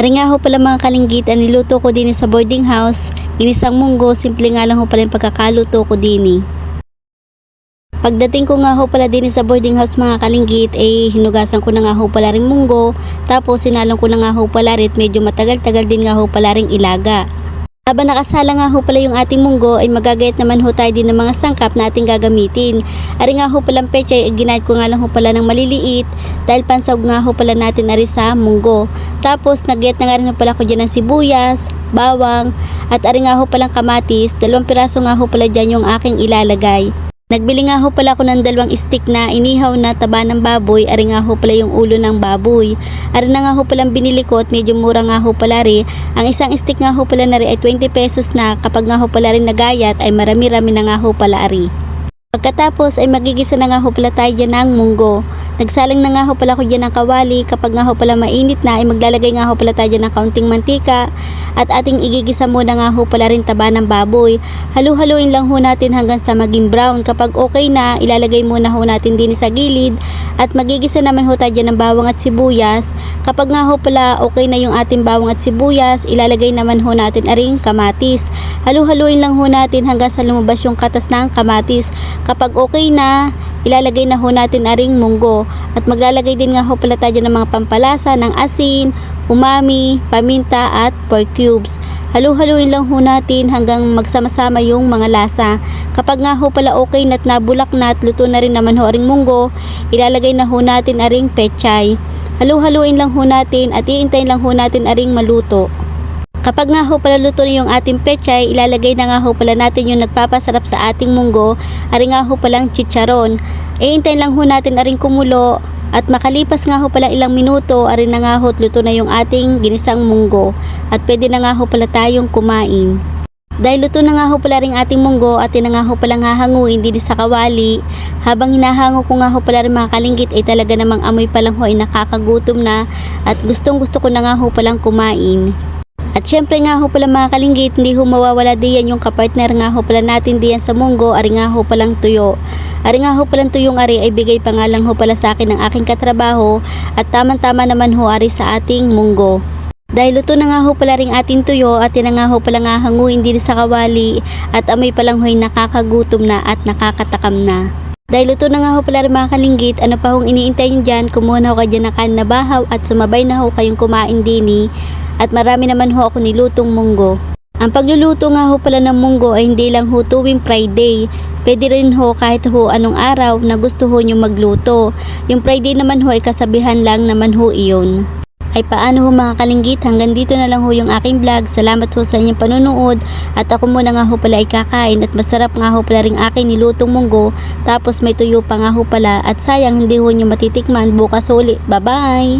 Ari nga ho pala mga kalinggit, ang niluto ko din sa boarding house, ginisang munggo, simple nga lang ho pala yung pagkakaluto ko din Pagdating ko nga ho pala din sa boarding house mga kalinggit, eh hinugasan ko na nga ho pala ring munggo, tapos sinalong ko na nga ho pala rin, medyo matagal-tagal din nga ho pala ring ilaga. Habang nakasala nga ho pala yung ating munggo ay magagayat naman ho tayo din ng mga sangkap na ating gagamitin. Ari nga ho palang pechay ay ginayat ko nga lang ho pala ng maliliit dahil pansawg nga ho pala natin ari sa munggo. Tapos nagyat na nga rin ho pala ko dyan ng sibuyas, bawang at ari nga ho palang kamatis. Dalawang piraso nga ho pala dyan yung aking ilalagay. Nagbili nga ho pala ako ng dalawang stick na inihaw na taba ng baboy, ari nga ho pala yung ulo ng baboy. Ari na nga ho palang binili ko at medyo mura nga ho pala rin. Ang isang stick nga ho pala na rin ay 20 pesos na kapag nga ho pala rin nagayat ay marami-rami na nga ho pala ari. Pagkatapos ay magigisa na nga ho pala tayo dyan ng munggo. Nagsalang na nga ho pala ko dyan ng kawali. Kapag nga ho pala mainit na ay maglalagay nga ho pala tayo ng kaunting mantika at ating igigisa muna nga ho pala rin taba ng baboy. Halu-haluin lang ho natin hanggang sa maging brown. Kapag okay na, ilalagay muna ho natin din sa gilid at magigisa naman ho tayo ng bawang at sibuyas. Kapag nga ho pala okay na yung ating bawang at sibuyas, ilalagay naman ho natin aring kamatis. Halu-haluin lang ho natin hanggang sa lumabas yung katas ng kamatis. Kapag okay na, ilalagay na ho natin aring munggo at maglalagay din nga ho pala tayo ng mga pampalasa ng asin, umami, paminta at pork cubes. Halu-haluin lang ho natin hanggang magsama-sama yung mga lasa. Kapag nga ho pala okay na at nabulak na at luto na rin naman ho aring munggo, ilalagay na ho natin aring pechay. Halu-haluin lang ho natin at iintayin lang ho natin aring maluto. Kapag nga ho pala luto na yung ating pechay, ilalagay na nga ho pala natin yung nagpapasarap sa ating munggo, ari nga ho palang chicharon. Iintay lang ho natin aring kumulo at makalipas nga ho pala ilang minuto, ari na nga ho luto na yung ating ginisang munggo at pwede na nga ho pala tayong kumain. Dahil luto na nga ho pala rin ating munggo at yun nga ho palang hahanguin din sa kawali. Habang hinahango ko nga ho pala rin mga kalinggit ay talaga namang amoy pa lang ho ay nakakagutom na at gustong gusto ko na nga ho palang kumain. At syempre nga ho pala mga kalinggit, hindi ho mawawala diyan yung kapartner nga ho pala natin diyan sa munggo, ari nga ho palang tuyo. Ari nga ho palang tuyong ari ay bigay pa nga lang ho pala sa akin ng aking katrabaho at tamang-tama naman ho ari sa ating munggo. Dahil luto na nga ho pala ring ating tuyo at yan nga ho pala nga hanguin din sa kawali at amoy pa lang ho'y nakakagutom na at nakakatakam na. Dahil luto na nga ho pala rin mga kalinggit, ano pa hong iniintay nyo dyan, kumuha na ho kayo dyan na bahaw at sumabay na ho kayong kumain dini at marami naman ho ako nilutong munggo. Ang pagluluto nga ho pala ng munggo ay hindi lang ho tuwing Friday. Pwede rin ho kahit ho anong araw na gusto ho nyo magluto. Yung Friday naman ho ay kasabihan lang naman ho iyon. Ay paano ho mga kalinggit, hanggang dito na lang ho yung aking vlog. Salamat ho sa inyong panonood. At ako muna nga ho pala ay kakain at masarap nga ho pala rin aking nilutong munggo. Tapos may tuyo pa nga ho pala at sayang hindi ho nyo matitikman bukas uli. Bye bye!